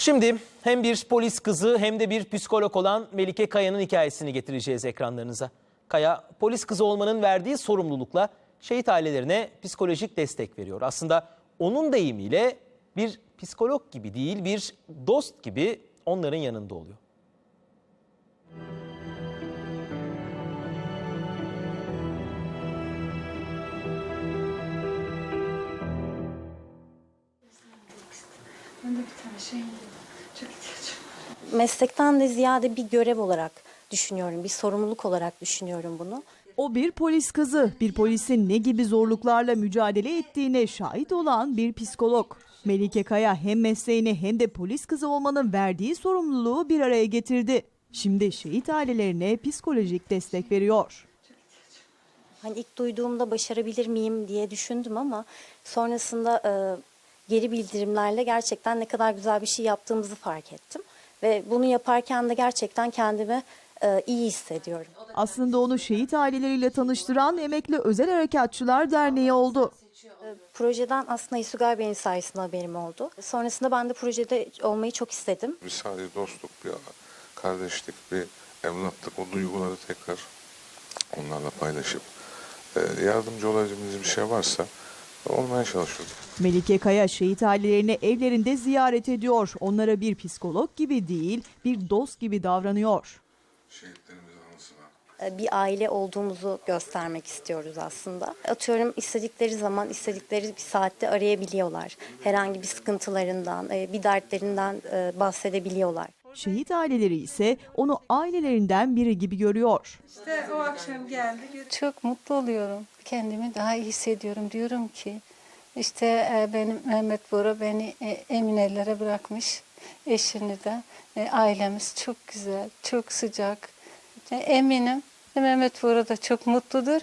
Şimdi hem bir polis kızı hem de bir psikolog olan Melike Kaya'nın hikayesini getireceğiz ekranlarınıza. Kaya polis kızı olmanın verdiği sorumlulukla şehit ailelerine psikolojik destek veriyor. Aslında onun deyimiyle bir psikolog gibi değil bir dost gibi onların yanında oluyor. Şey çok ihtiyacım var. meslekten de ziyade bir görev olarak düşünüyorum, bir sorumluluk olarak düşünüyorum bunu. O bir polis kızı, bir polisin ne gibi zorluklarla mücadele ettiğine şahit olan bir psikolog. Melike Kaya hem mesleğini hem de polis kızı olmanın verdiği sorumluluğu bir araya getirdi. Şimdi şehit ailelerine psikolojik destek veriyor. Hani ilk duyduğumda başarabilir miyim diye düşündüm ama sonrasında e, geri bildirimlerle gerçekten ne kadar güzel bir şey yaptığımızı fark ettim. Ve bunu yaparken de gerçekten kendimi e, iyi hissediyorum. Aslında onu şehit aileleriyle tanıştıran Emekli Özel Harekatçılar Derneği oldu. E, projeden aslında İsugay Bey'in sayesinde haberim oldu. Sonrasında ben de projede olmayı çok istedim. Bir sadece dostluk, bir kardeşlik, bir evlatlık o duyguları tekrar onlarla paylaşıp e, yardımcı olabileceğimiz bir şey varsa olmaya çalışıyoruz. Melike Kaya şehit ailelerini evlerinde ziyaret ediyor. Onlara bir psikolog gibi değil, bir dost gibi davranıyor. Şehitlerimizin anısına E, bir aile olduğumuzu göstermek istiyoruz aslında. Atıyorum istedikleri zaman istedikleri bir saatte arayabiliyorlar. Herhangi bir sıkıntılarından, e, bir dertlerinden e, bahsedebiliyorlar. Şehit aileleri ise onu ailelerinden biri gibi görüyor. İşte o akşam geldi. Çok mutlu oluyorum. Kendimi daha iyi hissediyorum. Diyorum ki işte e, benim Mehmet Bora beni e, Eminelere bırakmış. Eşini de. E, Ailemiz çok güzel, çok sıcak. Eminim Mehmet Bora da çok mutludur.